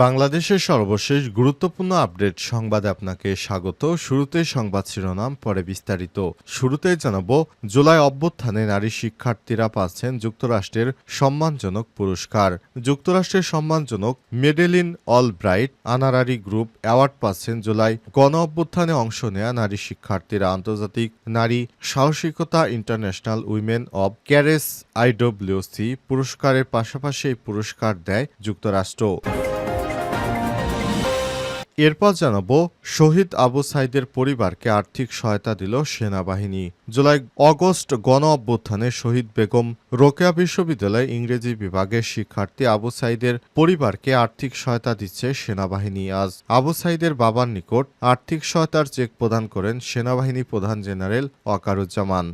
বাংলাদেশের সর্বশেষ গুরুত্বপূর্ণ আপডেট সংবাদে আপনাকে স্বাগত। শুরুতে সংবাদ শিরোনাম, পরে বিস্তারিত। শুরুতে জানাব, জুলাই অভ্যুত্থানে নারী শিক্ষার্থীরা পাচ্ছেন যুক্তরাষ্ট্রের সম্মানজনক পুরস্কার। যুক্তরাষ্ট্রের সম্মানজনক Madeleine Albright honorary group award পাচ্ছেন জুলাই। গণ অভ্যুত্থানে অংশ নেয়া নারী শিক্ষার্থীরা আন্তর্জাতিক নারী সাহসিকতা international women of courage IWC পুরস্কারের পাশাপাশি এই পুরস্কার দেয় যুক্তরাষ্ট্র। এরপর জানাব, শহীদ আবু সাইদের পরিবারকে আর্থিক সহায়তা দিল সেনাবাহিনী। জুলাই, অগস্ট গণ অভ্যুত্থানে শহীদ বেগম রোকেয়া বিশ্ববিদ্যালয় ইংরেজি বিভাগের শিক্ষার্থী আবু সাইদের পরিবারকে আর্থিক সহায়তা দিচ্ছে সেনাবাহিনী। আজ আবু সাইদের বাবার নিকট আর্থিক সহায়তার চেক প্রদান করেন সেনাবাহিনী প্রধান জেনারেল ওয়াকারুজ্জামান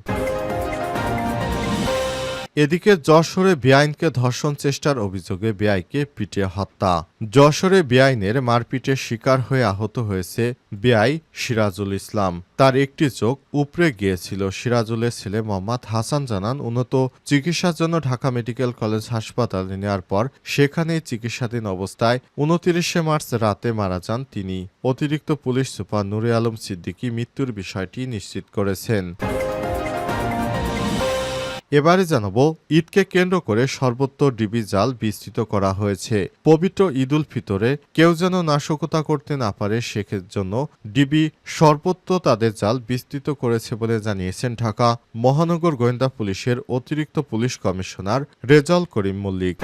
এদিকে যশোরে বেআইনকে ধর্ষণ চেষ্টার অভিযোগে বেআইকে পিটে হত্যা। যশোরে বেআইনের মারপিটের শিকার হয়ে আহত হয়েছে বেআই সিরাজুল ইসলাম। তার একটি চোখ উপড়ে গিয়েছিল সিরাজুলের ছেলে মোহাম্মদ হাসান জানান, উন্নত চিকিৎসার জন্য ঢাকা মেডিকেল কলেজ হাসপাতালে নেওয়ার পর সেখানেই চিকিৎসাধীন অবস্থায় উনতিরিশে মার্চ রাতে মারা যান তিনি। অতিরিক্ত পুলিশ সুপার নুরে আলম সিদ্দিকী মৃত্যুর বিষয়টি নিশ্চিত করেছেন। এবারে জানাব, ঈদকে কেন্দ্র করে সর্বত্র ডিবি জাল বিস্তৃত করা হয়েছে। পবিত্র ঈদুল ফিতরে কেউ যেন নাশকতা করতে না পারে শেখের জন্য ডিবি সর্বত্র তাদের জাল বিস্তৃত করেছে বলে জানিয়েছেন ঢাকা মহানগর গোয়েন্দা পুলিশের অতিরিক্ত পুলিশ কমিশনার রেজাল করিম মল্লিক।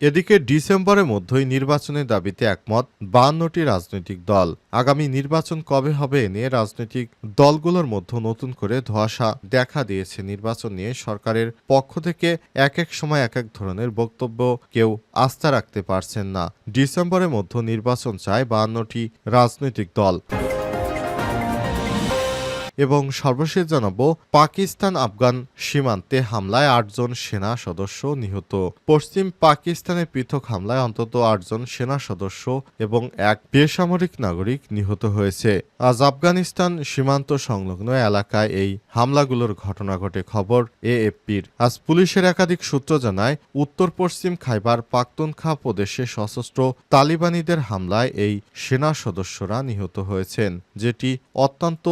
এদিকে ডিসেম্বরের মধ্যেই নির্বাচনের দাবিতে একমত বাহান্নটি রাজনৈতিক দল। আগামী নির্বাচন কবে হবে নিয়ে রাজনৈতিক দলগুলোর মধ্যে নতুন করে ধোঁয়াশা দেখা দিয়েছে নির্বাচন নিয়ে। সরকারের পক্ষ থেকে এক এক সময় এক এক ধরনের বক্তব্য কেউ আস্থা রাখতে পারছেন না। ডিসেম্বরের মধ্যে নির্বাচন চায় বাহান্নটি রাজনৈতিক দল। এবং সর্বশেষ জানাব, পাকিস্তান আফগান সীমান্তে হামলায় আটজন সেনা সদস্য নিহত। পশ্চিম পাকিস্তানে পৃথক হামলায় অন্তত আটজন সেনা সদস্য এবং এক বেসামরিক নাগরিক নিহত হয়েছে। আজ আফগানিস্তান সীমান্ত সংলগ্ন এলাকায় এই হামলাগুলোর ঘটনা ঘটে খবর এএফপির। আজ পুলিশের একাধিক সূত্র জানায়, উত্তর পশ্চিম খাইবার পাখতুনখা প্রদেশে সশস্ত্র তালিবানিদের হামলায় এই সেনা সদস্যরা নিহত হয়েছেন, যেটি অত্যন্ত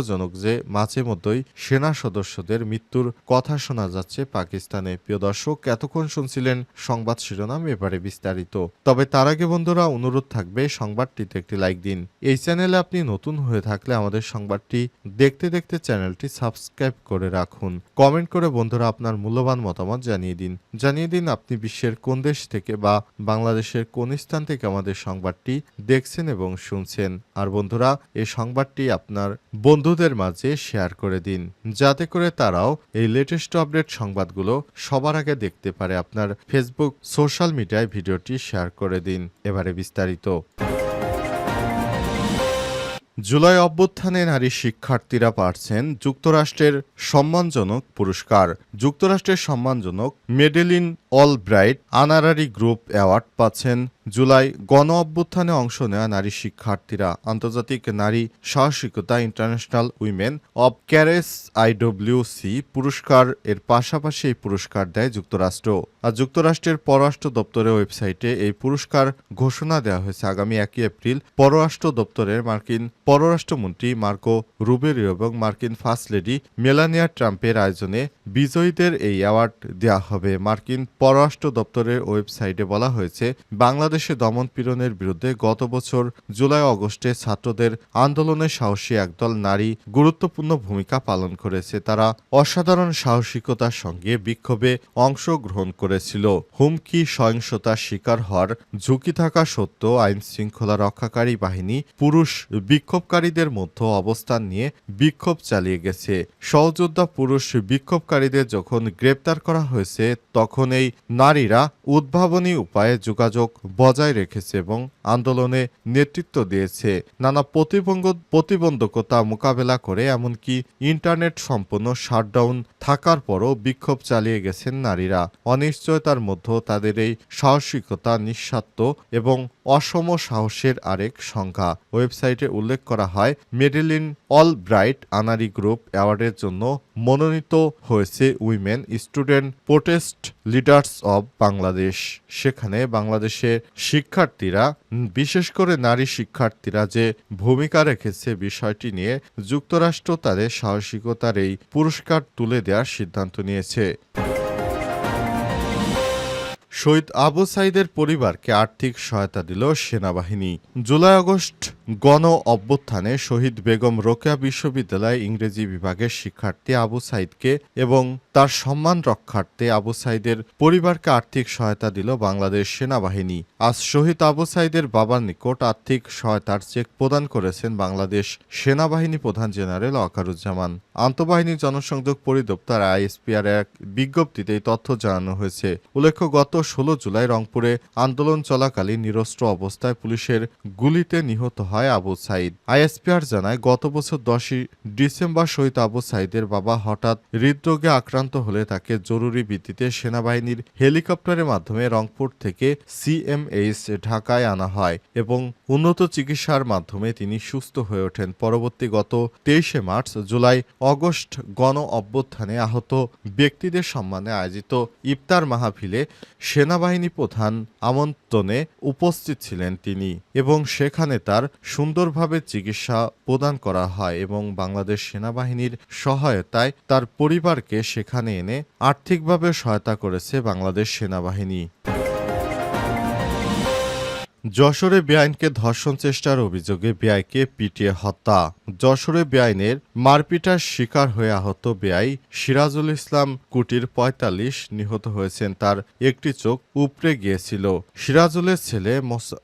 দুর্ভাগ্যজনক যে মাঝে মধ্যেই সেনা সদস্যদের মৃত্যুর কথা শোনা যাচ্ছে পাকিস্তানে। প্রিয় দর্শক, এতক্ষণ শুনছিলেন সংবাদ শিরোনাম, এবারে বিস্তারিত। তবে তার আগে বন্ধুরা, অনুরোধ থাকবে সংবাদটিতে একটি লাইক দিন। এই চ্যানেলে আপনি নতুন হয়ে থাকলে আমাদের সংবাদটি দেখতে দেখতে চ্যানেলটি সাবস্ক্রাইব করে রাখুন। কমেন্ট করে বন্ধুরা আপনার মূল্যবান মতামত জানিয়ে দিন। জানিয়ে দিন আপনি বিশ্বের কোন দেশ থেকে বা বাংলাদেশের কোন স্থান থেকে আমাদের সংবাদটি দেখছেন এবং শুনছেন। আর বন্ধুরা, এই সংবাদটি আপনার বন্ধুদের মাঝে শেয়ার করে দিন, যাতে করে তারাও এই লেটেস্ট আপডেট সংবাদগুলো সবার আগে দেখতে পারে আপনার ফেসবুক সোশ্যাল মিডিয়ায় ভিডিওটি শেয়ার করে দিন। এবারে বিস্তারিত। জুলাই অভ্যুত্থানে নারী শিক্ষার্থীরা পাচ্ছেন যুক্তরাষ্ট্রের সম্মানজনক পুরস্কার। যুক্তরাষ্ট্রের সম্মানজনক Madeleine Albright honorary group award পাচ্ছেন। জুলাই গণ অভ্যুত্থানে অংশ নেওয়া নারী শিক্ষার্থীরা আন্তর্জাতিক নারী সাহসিকতা international women of courage IWC পুরস্কার এর পাশাপাশি এই পুরস্কার দেয় যুক্তরাষ্ট্র। আর যুক্তরাষ্ট্রের পররাষ্ট্র দপ্তরের ওয়েবসাইটে এই পুরস্কার ঘোষণা দেওয়া হয়েছে। আগামী একই এপ্রিল পররাষ্ট্র দপ্তরের মার্কিন পররাষ্ট্রমন্ত্রী মার্কো রুবেরিও এবং মার্কিন ফার্স্ট লেডি মেলানিয়া ট্রাম্পের আয়োজনে বিজয়ীদের এই অ্যাওয়ার্ড দেওয়া হবে। মার্কিন পররাষ্ট্র দপ্তরের ওয়েবসাইটে বলা হয়েছে, বাংলাদেশে দমন পীড়নের বিরুদ্ধে গত বছর জুলাই অগস্টে ছাত্রদের আন্দোলনে সাহসী একদল নারী গুরুত্বপূর্ণ ভূমিকা পালন করেছে। তারা অসাধারণ সাহসিকতার সঙ্গে বিক্ষোভে অংশগ্রহণ করেছিল। হুমকি, সহিংসতার শিকার হওয়ার ঝুঁকি থাকা সত্ত্বেও আইন শৃঙ্খলা রক্ষাকারী বাহিনী পুরুষ বিক্ষোভকারীদের মধ্যে অবস্থান নিয়ে বিক্ষোভ চালিয়ে গেছে। সহযোদ্ধা পুরুষ বিক্ষোভকারীদের যখন গ্রেপ্তার করা হয়েছে, তখন এই নারীরা উদ্ভাবনী উপায়ে যোগাযোগ বজায় রেখেছে এবং আন্দোলনে নেতৃত্ব দিয়েছে। নানা প্রতিবন্ধ প্রতিবন্ধকতা মোকাবেলা করে এমনকি ইন্টারনেট সম্পন্ন শাটডাউন থাকার পরও বিক্ষোভ চালিয়ে গেছেন নারীরা। অনিশ্চয়তার মধ্যেও তাদের এই সাহসিকতা নিঃস্বার্থ এবং অসম সাহসের আরেক সংখ্যা। ওয়েবসাইটে উল্লেখ করা হয়, মেডেলিন অল ব্রাইট আনারি গ্রুপ অ্যাওয়ার্ডের জন্য মনোনীত হয়েছে women student protest leaders of Bangladesh সেখানে বাংলাদেশের শিক্ষার্থীরা, বিশেষ করে নারী শিক্ষার্থীরা যে ভূমিকা রেখেছে বিষয়টি নিয়ে, যুক্তরাষ্ট্র তাদের সাহসিকতার এই পুরস্কার তুলে দেওয়ার সিদ্ধান্ত নিয়েছে। শহীদ আবু সাইদের পরিবারকে আর্থিক সহায়তা দিল সেনাবাহিনী। জুলাই আগস্ট গণ অভ্যুত্থানে শহীদ বেগম রোকেয়া বিশ্ববিদ্যালয় ইংরেজি বিভাগের শিক্ষার্থী আবু সাইদকে এবং তার সম্মান রক্ষার্থে আবু সাইদের পরিবারকে আর্থিক সহায়তা দিল বাংলাদেশ সেনাবাহিনী। আজ শহীদ আবু সাইদের বাবার নিকট আর্থিক সহায়তার চেক প্রদান করেছেন বাংলাদেশ সেনাবাহিনী প্রধান জেনারেল অকারুজ্জামান। আন্তঃবাহিনী জনসংযোগ পরিদপ্তর আইএসপিআর এক বিজ্ঞপ্তিতে এই তথ্য জানানো হয়েছে। উল্লেখ্য, গত ষোলো জুলাই রংপুরে আন্দোলন চলাকালীন নিরস্ত্র অবস্থায় পুলিশের গুলিতে নিহত হয় আবু সাইদ। আইএসপিআর জানায়, গত বছর দশই ডিসেম্বর শহীদ আবু সাইদের বাবা হঠাৎ হৃদরোগে আক্রান্ত হলে তাকে জরুরি ভিত্তিতে সেনাবাহিনীর হেলিকপ্টারের মাধ্যমে রংপুর থেকে সিএমএইচ ঢাকায় আনা হয় এবং উন্নত চিকিৎসার মাধ্যমে তিনি সুস্থ হয়ে ওঠেন। পরবর্তী গত তেইশে মার্চ, জুলাই, অগস্ট গণ অভ্যুত্থানে আহত ব্যক্তিদের সম্মানে আয়োজিত ইফতার মাহফিলে সেনাবাহিনী প্রধান আমন্ত্রণে উপস্থিত ছিলেন তিনি এবং সেখানে তার সুন্দরভাবে চিকিৎসা প্রদান করা হয় এবং বাংলাদেশ সেনাবাহিনীর সহায়তায় তার পরিবারকে সেখানে এনে আর্থিকভাবে সহায়তা করেছে বাংলাদেশ সেনাবাহিনী। যশোরে বেআইনকে ধর্ষণ চেষ্টার অভিযোগে বেআইকে পিটিয়ে হত্যা। যশোরে বেআইনের মারপিটার শিকার হয়ে আহত বেআই সিরাজুল ইসলাম কুটির পঁয়তাল্লিশ নিহত হয়েছেন। তার একটি চোখ উপড়ে গিয়েছিল। সিরাজুলের ছেলে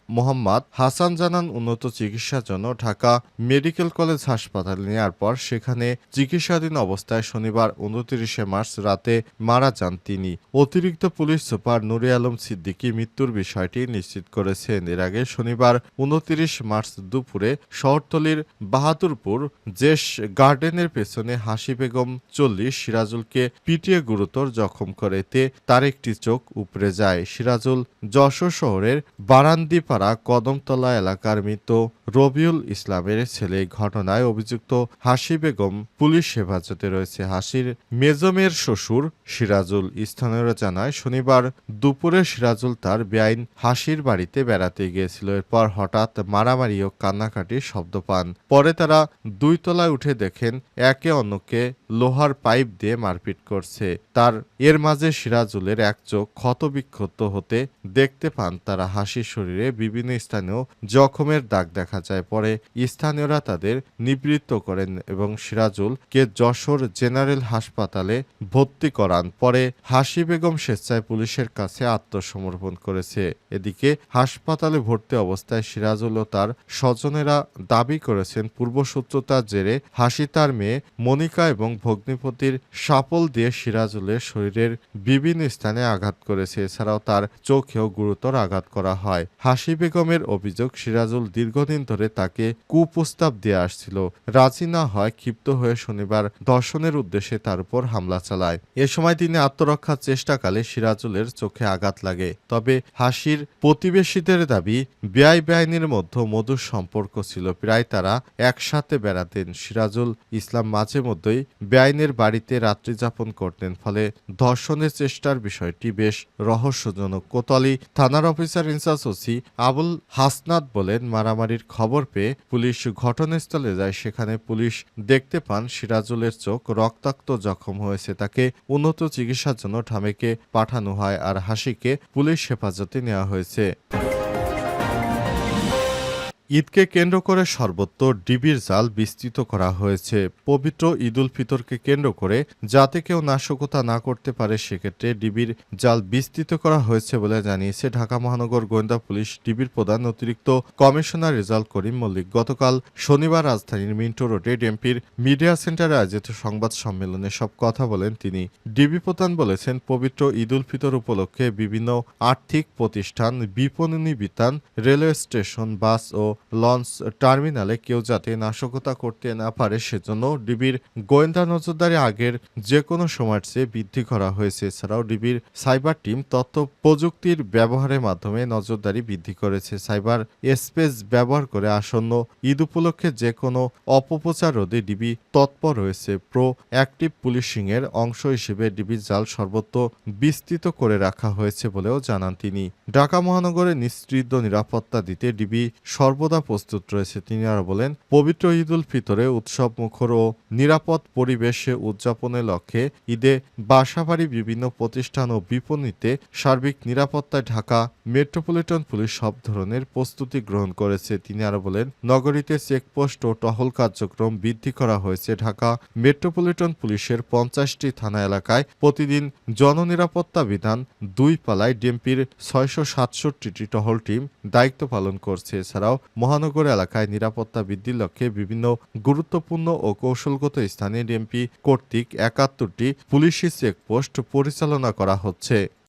মোহাম্মদ হাসান জানান, উন্নত চিকিৎসার জন্য ঢাকা মেডিকেল কলেজ হাসপাতালে নেওয়ার পর সেখানে চিকিৎসাধীন অবস্থায় শনিবার উনত্রিশে মার্চ রাতে মারা যান তিনি। অতিরিক্ত পুলিশ সুপার নুরে আলম সিদ্দিকী মৃত্যুর বিষয়টি নিশ্চিত করেছেন। এর আগে শনিবার উনত্রিশ মার্চ দুপুরে শহরতলির বাহাদুরপুর জেস গার্ডেনের পেছনে হাসি বেগম চল্লিশ সিরাজুলকে পিটিয়ে গুরুতর জখম করে। এতে তার একটি চোখ উপড়ে যায়। সিরাজুল যশোর শহরের বারান্দিপাড়া কদমতলা এলাকার মৃত। রবিউল ইসলামের ছেলে ঘটনায় অভিযুক্ত হাসি বেগম পুলিশ হেফাজতে রয়েছে। হাসির মেজমের শ্বশুর সিরাজুল স্থানীয়রা জানায়, শনিবার দুপুরে সিরাজুল তার বেআইন হাসির বাড়িতে বেড়াতে গিয়েছিল। এরপর হঠাৎ মারামারি ও কান্নাকাটির শব্দ পান। পরে তারা দুই তলায় উঠে দেখেন, একে অন্যকে লোহার পাইপ দিয়ে মারপিট করছে। তার, এর মাঝে সিরাজুলের এক চোখ ক্ষতবিক্ষত হতে দেখতে পান তারা। হাসির শরীরে বিভিন্ন স্থানেও জখমের দাগ দেখা যায়। পরে স্থানীয়রা তাদের নিবৃত্ত করেন এবং সিরাজুল কে যশোর জেনারেল হাসপাতালে ভর্তি করান। পরে হাসি বেগম স্বেচ্ছায় পুলিশের কাছে আত্মসমর্পণ করেছে। এদিকে হাসপাতালে ভর্তি অবস্থায় সিরাজুল ও তার স্বজনেরা দাবি করেছেন পূর্বসূত্রতার জেরে হাসি তার মেয়ে মনিকা এবং ভগ্নিপতির সাপল দিয়ে সিরাজুলের শরীরের বিভিন্ন স্থানে আঘাত করেছে। এছাড়াও তার চোখেও গুরুতর আঘাত করা হয়। হাসি বেগমের অভিযোগ, সিরাজুল দীর্ঘদিন ধরে তাকে কুপ্রস্তাব দিয়ে আসছিল। রাজি না হয় ক্ষিপ্ত হয়ে শনিবার দর্শনের উদ্দেশ্যে তার উপর হামলা চালায়। এ সময় তিনি আত্মরক্ষার চেষ্টাকালে সিরাজুলের চোখে আঘাত লাগে। তবে হাসির প্রতিবেশীদের দাবি বেআই বেআইনের মধ্যে মধুর সম্পর্ক ছিল। প্রায় তারা একসাথে বেড়াতেন। সিরাজুল ইসলাম মাঝে মধ্যেই বেআইনের বাড়িতে রাত্রি যাপন করতেন। ফলে ধর্ষণের চেষ্টার বিষয়টি বেশ রহস্যজনক। কোতোয়ালি থানার officer in charge OC Abul Hasnat বলেন, মারামারির খবর পেয়ে পুলিশ ঘটনাস্থলে যায়। সেখানে পুলিশ দেখতে পান সিরাজুলের চোখ রক্তাক্ত জখম হয়েছে। তাকে উন্নত চিকিৎসার জন্য ঠামেকে পাঠানো হয় আর হাসিকে পুলিশ হেফাজতে নেওয়া হয়েছে। ঈদকে কেন্দ্র করে সর্বত্র ডিবির জাল বিস্তৃত করা হয়েছে। পবিত্র ঈদুল ফিতরকে কেন্দ্র করে যাতে কেউ নাশকতা না করতে পারে, সেক্ষেত্রে ডিবির জাল বিস্তৃত করা হয়েছে বলে জানিয়েছে ঢাকা মহানগর গোয়েন্দা পুলিশ ডিবির প্রধান অতিরিক্ত কমিশনার রেজাল করিম মল্লিক। গতকাল শনিবার রাজধানীর মিন্টো রোডে ডিএমপির মিডিয়া সেন্টারে আয়োজিত সংবাদ সম্মেলনে সব কথা বলেন তিনি। ডিবি প্রধান বলেছেন, পবিত্র ঈদুল ফিতর উপলক্ষে বিভিন্ন আর্থিক প্রতিষ্ঠান বিপণনী বিতান, রেলওয়ে স্টেশন, বাস ও লঞ্চ টার্মিনালে কেউ যাতে নাশকতা করতে না পারে, সেজন্য ডিবির গোয়েন্দা নজরদারি আগের যে কোনো সময়ের চেয়ে বৃদ্ধি করা হয়েছে। এছাড়াও ডিবির সাইবার টিম তথ্য প্রযুক্তির ব্যবহারের মাধ্যমে নজরদারি বৃদ্ধি করেছে। সাইবার স্পেস ব্যবহার করে আসন্ন ঈদ উপলক্ষে যে কোনো অপপ্রচার রোধে ডিবি তৎপর রয়েছে প্রো অ্যাক্টিভ পুলিশিংয়ের অংশ হিসেবে ডিবির জাল সর্বত্র বিস্তৃত করে রাখা হয়েছে বলেও জানান তিনি। ঢাকা মহানগরে নিশ্চিত নিরাপত্তা দিতে ডিবি সর্বদা প্রস্তুত রয়েছে। তিনি আরও বলেন, পবিত্র ঈদ উল ফিতরে উৎসব মুখর ও নিরাপদ পরিবেশে উদযাপনের লক্ষ্যে ঈদে বাসাবাড়ি বিভিন্ন প্রতিষ্ঠান ও বিপণীতে সার্বিক নিরাপত্তায় ঢাকা মেট্রোপলিটন পুলিশ সব ধরনের প্রস্তুতি গ্রহণ করেছে। তিনি আরও বলেন, নগরীতে চেকপোস্ট ও টহল কার্যক্রম বৃদ্ধি করা হয়েছে। ঢাকা মেট্রোপলিটন পুলিশের পঞ্চাশটি থানা এলাকায় প্রতিদিন জননিরাপত্তা বিধান দুই পালায় ডিএমপির ছয়শো সাতষট্টিটি টহল টিম দায়িত্ব পালন করছে। এছাড়াও মহানগর এলাকায় নিরাপত্তা বৃদ্ধির লক্ষ্যে বিভিন্ন গুরুত্বপূর্ণ ও কৌশলগত স্থানে ডিএমপি কর্তৃক একাত্তরটি পুলিশি চেকপোস্ট পরিচালনা করা হচ্ছে।